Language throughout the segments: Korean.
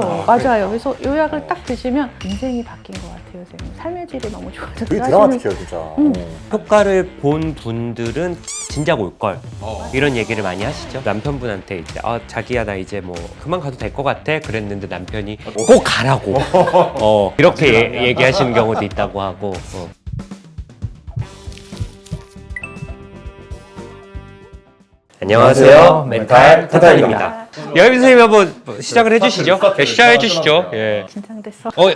그죠? 맞아요. 그래서 요 약을 딱 드시면 인생이 바뀐 것 같아요, 선생님. 삶의 질이 너무 좋아졌다. 되게 하시는 드라마틱해요 진짜. 음. 어. 효과를 본 분들은 진작 올 걸. 어. 이런 얘기를 많이 하시죠. 남편분한테 이제 아 자기야 나 이제 뭐 그만 가도 될 것 같아 그랬는데 남편이 꼭 가라고. 어 이렇게 예- 얘기하시는 경우도 있다고 하고. 어. 안녕하세요. 멘탈 타탄입니다. 여임 선생님 한번 시작을 해주시죠. 예, 시작해 주시죠. 예. 긴장됐어. 어,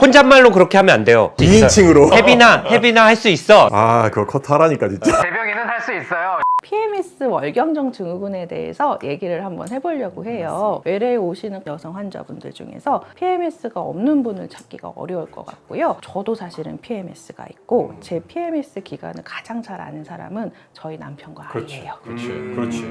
혼잣말로 그렇게 하면 안 돼요. 2인칭으로. 헤비나 헤비나 할수 있어. 아 그거 컷하라니까 진짜. 대병이는 할 수 있어요. PMS 월경정 증후군에 대해서 얘기를 한번 해보려고 해요. 외래에 오시는 여성 환자분들 중에서 PMS가 없는 분을 찾기가 어려울 것 같고요. 저도 사실은 PMS가 있고 제 PMS 기간을 가장 잘 아는 사람은 저희 남편과 아이예요. 그렇지, 그렇지.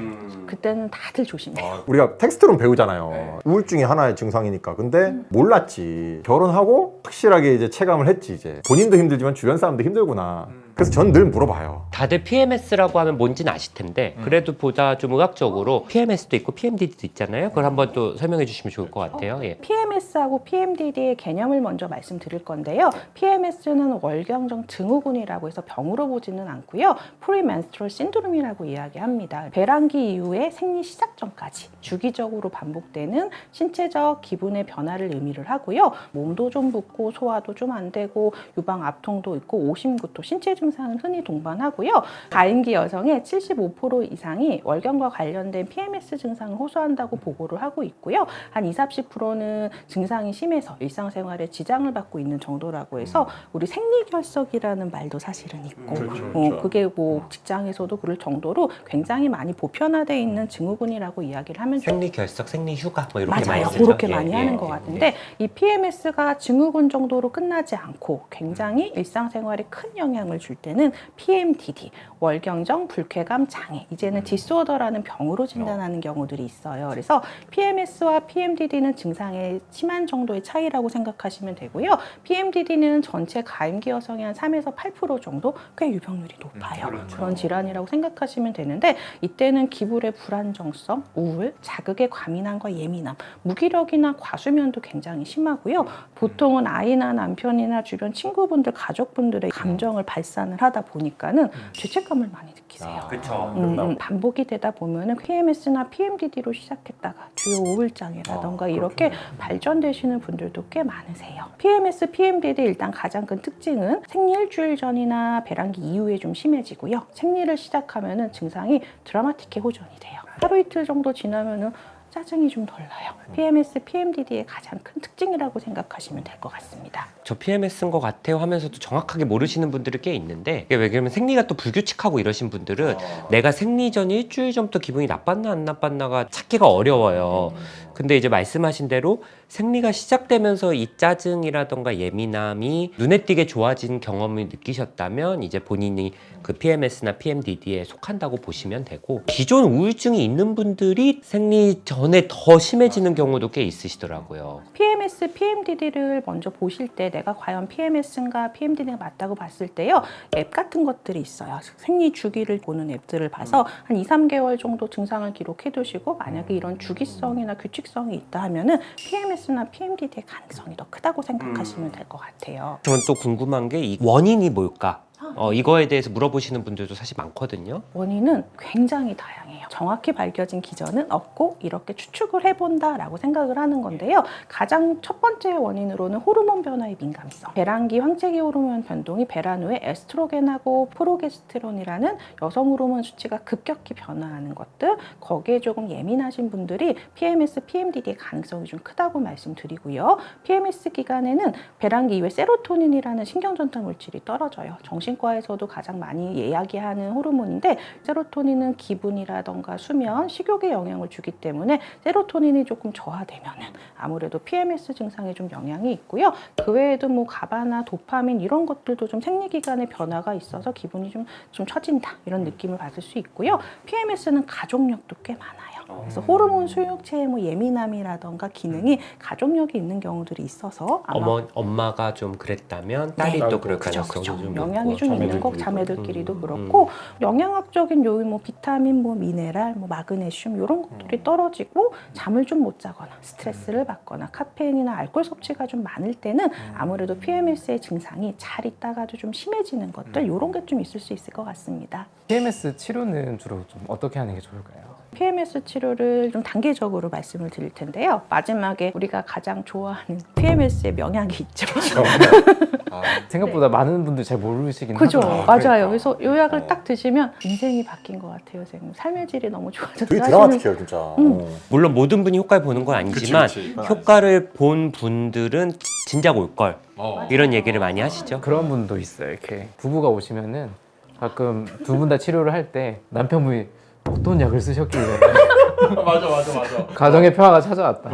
그때는 다들 조심해요. 우리가 텍스트로 배우잖아요. 우울증이 하나의 증상이니까. 근데 몰랐지. 결혼하고 확실하게 이제 체감을 했지 이제. 본인도 힘들지만 주변 사람도 힘들구나. 그래서 전 늘 물어봐요. 다들 PMS라고 하면 뭔지는 아실 텐데 그래도 보다 좀 의학적으로 PMS도 있고 PMDD도 있잖아요. 그걸 한번 또 설명해 주시면 좋을 것 같아요. 예. PMS하고 PMDD의 개념을 먼저 말씀드릴 건데요. PMS는 월경정 증후군이라고 해서 병으로 보지는 않고요. 프리멘스트럴 신드롬이라고 이야기합니다. 배란기 이후에 생리 시작 전까지 주기적으로 반복되는 신체적 기분의 변화를 의미를 하고요. 몸도 좀 붓고 소화도 좀 안 되고 유방 압통도 있고 오심구토 신체 증 상은 흔히 동반하고요. 가임기 여성의 75% 이상이 월경과 관련된 PMS 증상을 호소한다고 보고를 하고 있고요. 한 20, 30%는 증상이 심해서 일상생활에 지장을 받고 있는 정도라고 해서 우리 생리결석이라는 말도 사실은 있고 그렇죠, 어, 그렇죠. 그게 뭐 직장에서도 그럴 정도로 굉장히 많이 보편화되어 있는 증후군이라고 이야기를 하면 좀 생리 결석, 생리 휴가 뭐 이렇게 맞아요. 많이 쓰죠. 그렇게 예, 많이 예, 하는 예, 것 예. 같은데 이 PMS가 증후군 정도로 끝나지 않고 굉장히 일상생활에 큰 영향을 줄 때는 PMDD, 월경정 불쾌감 장애, 이제는 음. 디스오더라는 병으로 진단하는 경우들이 있어요. 그래서 PMS와 PMDD는 증상의 심한 정도의 차이라고 생각하시면 되고요. PMDD는 전체 가임기 여성의 한 3에서 8% 정도 꽤 유병률이 높아요. 그런 질환이라고 생각하시면 되는데 이때는 기불의 불안정성, 우울, 자극의 과민함과 예민함, 무기력이나 과수면도 굉장히 심하고요. 보통은 아이나 남편이나 주변 친구분들, 가족분들의 감정을 발산 을 하다 보니까는 죄책감을 많이 느끼세요. 그렇죠. 음, 음, 반복이 되다 보면은 PMS나 PMDD로 시작했다가 주요 우울장애라던가 아, 이렇게 발전되시는 분들도 꽤 많으세요. PMS, PMDD 일단 가장 큰 특징은 생리 일주일 전이나 배란기 이후에 좀 심해지고요. 생리를 시작하면은 증상이 드라마틱해 호전이 돼요. 하루 이틀 정도 지나면은 짜증이 좀 덜 나요. PMS, PMDD의 가장 큰 특징이라고 생각하시면 될 것 같습니다. 저 PMS인 것 같아요 하면서도 정확하게 모르시는 분들이 꽤 있는데 이게 왜 그러면 생리가 또 불규칙하고 이러신 분들은 내가 생리 전 일주일 전부터 기분이 나빴나 안 나빴나가 찾기가 어려워요. 근데 이제 말씀하신 대로 생리가 시작되면서 이 짜증이라던가 예민함이 눈에 띄게 좋아진 경험을 느끼셨다면 이제 본인이 그 PMS나 PMDD에 속한다고 보시면 되고 기존 우울증이 있는 분들이 생리 전에 더 심해지는 경우도 꽤 있으시더라고요. PMS, PMDD를 먼저 보실 때 내가 과연 PMS인가 PMDD가 맞다고 봤을 때요. 앱 같은 것들이 있어요. 생리 주기를 보는 앱들을 봐서 한 2, 3개월 정도 증상을 기록해 두시고 만약에 이런 주기성이나 규칙성이 있다 하면은 PMS나 PMDD의 가능성이 더 크다고 생각하시면 될 것 같아요. 저는 또 궁금한 게 이 원인이 뭘까? 어, 이거에 대해서 물어보시는 분들도 사실 많거든요. 원인은 굉장히 다양해요. 정확히 밝혀진 기전은 없고 이렇게 추측을 해본다라고 생각을 하는 건데요. 가장 첫 번째 원인으로는 호르몬 변화의 민감성. 배란기 황체기 호르몬 변동이 배란 후에 에스트로겐하고 프로게스테론이라는 여성 호르몬 수치가 급격히 변화하는 것들, 거기에 조금 예민하신 분들이 PMS, PMDD의 가능성이 좀 크다고 말씀드리고요. PMS 기간에는 배란기 이후에 세로토닌이라는 신경전달 물질이 떨어져요. 정신과에서도 가장 많이 이야기하는 호르몬인데 세로토닌은 기분이라던가 수면, 식욕에 영향을 주기 때문에 세로토닌이 조금 저하되면은 아무래도 PMS 증상에 좀 영향이 있고요. 그 외에도 뭐 가바나 도파민 이런 것들도 좀 생리 기간에 변화가 있어서 기분이 좀, 좀 처진다 이런 느낌을 받을 수 있고요. PMS는 가족력도 꽤 많아요. 그래서 호르몬 수용체의 뭐 예민함이라던가 기능이 가족력이 있는 경우들이 있어서 아마 어머 엄마가 좀 그랬다면 딸이 네. 또 그럴 그죠, 가능성이 그죠. 좀 영향이 있고. 좀 있는 거 자매들끼리도. 자매들끼리도 음, 그렇고 영양학적인 요인 뭐 비타민 뭐 미네랄 뭐 마그네슘 이런 것들이 떨어지고 잠을 좀 못 자거나 스트레스를 받거나 카페인이나 알코올 섭취가 좀 많을 때는 아무래도 PMS의 증상이 잘 있다가도 좀 심해지는 것들 이런 게 좀 있을 수 있을 것 같습니다. PMS 치료는 주로 좀 어떻게 하는 게 좋을까요? PMS 치료를 좀 단계적으로 말씀을 드릴 텐데요. 마지막에 우리가 가장 좋아하는 PMS의 명약이 있죠. 생각보다 많은 분들 잘 모르시긴 그죠, 하더라고요. 맞아요. 그러니까. 그래서 요 약을 어. 딱 드시면 인생이 바뀐 것 같아요, 선생님. 삶의 질이 너무 좋아졌다. 되게 드라마틱해요 진짜. 음. 어. 물론 모든 분이 효과를 보는 건 아니지만 그치, 그치. 효과를 본 분들은 진작 올 걸 어. 이런 얘기를 많이 하시죠. 그런 분도 있어요. 이렇게 부부가 오시면은 가끔 두 분 다 치료를 할 때 남편분이 어떤 약을 쓰셨길래 맞아 맞아 맞아. 가정의 평화가 찾아왔다.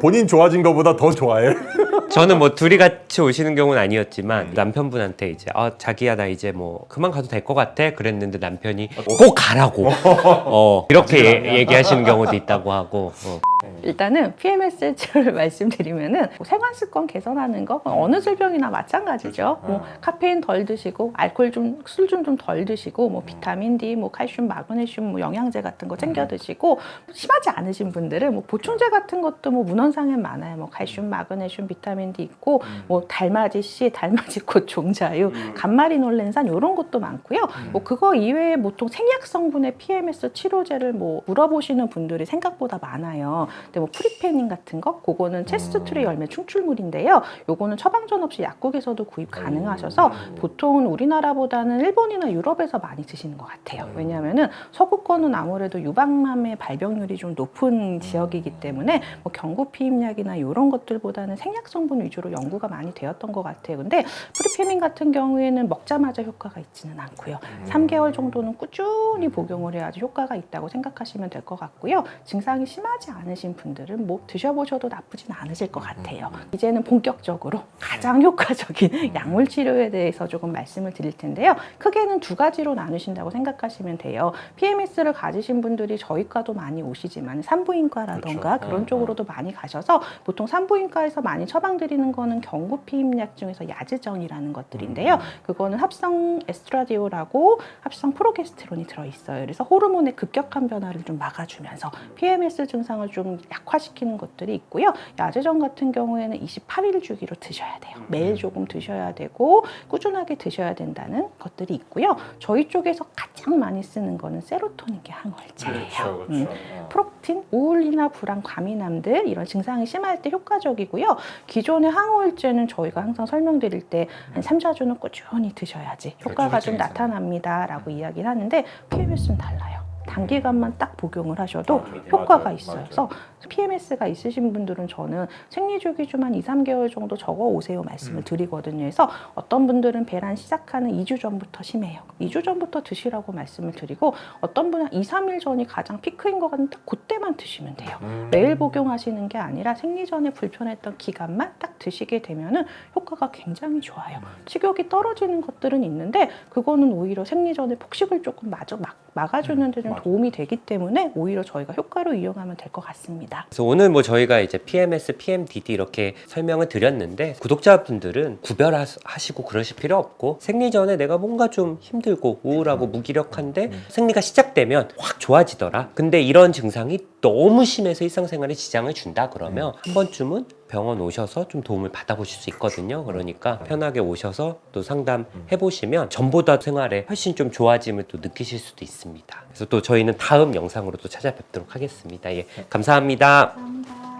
본인 좋아진 것보다 더 좋아해. 저는 뭐 둘이 같이 오시는 경우는 아니었지만 남편분한테 이제 아 자기야 나 이제 뭐 그만 가도 될 것 같아 그랬는데 남편이 꼭 가라고 어 이렇게 예- 얘기하시는 경우도 있다고 하고 어. 일단은 PMS 치료를 말씀드리면은 뭐 생활 습관 개선하는 거 어느 질병이나 마찬가지죠. 그렇죠. 뭐 어. 카페인 덜 드시고 알코올 좀 술 좀 좀 덜 드시고 뭐 비타민 D, 뭐 칼슘, 마그네슘, 뭐 영양제 같은 거 챙겨 드시고 심하지 않으신 분들은 뭐 보충제 같은 것도 뭐 문헌상에 많아요. 뭐 칼슘, 마그네슘, 비타민 D 있고 뭐 달맞이 C, 달맞이 꽃 종자유, 감마리놀렌산 이런 것도 많고요. 뭐 그거 이외에 보통 생약 성분의 PMS 치료제를 뭐 물어보시는 분들이 생각보다 많아요. 근데 뭐 프리페닌 같은 거, 그거는 체스트 트리 열매 충출물인데요. 요거는 처방전 없이 약국에서도 구입 가능하셔서 보통은 우리나라보다는 일본이나 유럽에서 많이 드시는 것 같아요. 왜냐하면은 서구권은 아무래도 유방암의 발병률이 좀 높은 지역이기 때문에 뭐 경구 피임약이나 이런 것들보다는 생약 성분 위주로 연구가 많이 되었던 것 같아요. 근데 프리페민 같은 경우에는 먹자마자 효과가 있지는 않고요. 3개월 정도는 꾸준히 복용을 해야지 효과가 있다고 생각하시면 될 것 같고요. 증상이 심하지 않으신 분들은 뭐 드셔보셔도 나쁘진 않으실 것 같아요. 이제는 본격적으로 가장 효과적인 약물 치료에 대해서 조금 말씀을 드릴 텐데요. 크게는 두 가지로 나누신다고 생각하시면 돼요. PMS를 가지신 분들이 저희과도 많이 오시지만 산부인과라던가 그렇죠. 그런 어, 쪽으로도 많이 가셔서 보통 산부인과에서 많이 처방드리는 거는 경구 피임약 중에서 야즈전이라는 것들인데요. 그거는 합성 에스트라디올하고 합성 프로게스테론이 들어있어요. 그래서 호르몬의 급격한 변화를 좀 막아주면서 PMS 증상을 좀 약화시키는 것들이 있고요. 야제전 같은 경우에는 28일 주기로 드셔야 돼요. 매일 조금 드셔야 되고 꾸준하게 드셔야 된다는 것들이 있고요. 저희 쪽에서 가장 많이 쓰는 거는 세로토닌계 항월제예요. 음. 프로틴, 우울이나 불안, 과민함들 이런 증상이 심할 때 효과적이고요. 기존의 항우울제는 저희가 항상 설명드릴 때 한 3, 4주는 꾸준히 드셔야지 효과가 좀 나타납니다라고 이야기를 하는데 PMS는 달라요. 단기간만 딱 복용을 하셔도 효과가 맞아요, 있어요. 맞아요. 그래서 PMS가 있으신 분들은 저는 생리주기 좀 한 2, 3개월 정도 적어 오세요 말씀을 드리거든요. 그래서 어떤 분들은 배란 시작하는 2주 전부터 심해요. 2주 전부터 드시라고 말씀을 드리고 어떤 분은 2, 3일 전이 가장 피크인 것 같은데 딱 그때만 드시면 돼요. 음. 매일 복용하시는 게 아니라 생리 전에 불편했던 기간만 딱 드시게 되면은 효과가 굉장히 좋아요. 식욕이 떨어지는 것들은 있는데 그거는 오히려 생리 전에 폭식을 조금 마저 막, 막아주는 데좀 맞아. 도움이 되기 때문에 오히려 저희가 효과로 이용하면 될 것 같습니다. 그래서 오늘 뭐 저희가 이제 PMS, PMDD 이렇게 설명을 드렸는데 구독자분들은 구별하시고 그러실 필요 없고 생리 전에 내가 뭔가 좀 힘들고 우울하고 무기력한데 생리가 시작되면 확 좋아지더라. 근데 이런 증상이 너무 심해서 일상생활에 지장을 준다 그러면 한 번쯤은 병원 오셔서 좀 도움을 받아보실 수 있거든요. 그러니까 편하게 오셔서 또 상담해 보시면 전보다 생활에 훨씬 좀 좋아짐을 또 느끼실 수도 있습니다. 그래서 또 저희는 다음 영상으로 또 찾아뵙도록 하겠습니다. 예, 감사합니다. 감사합니다.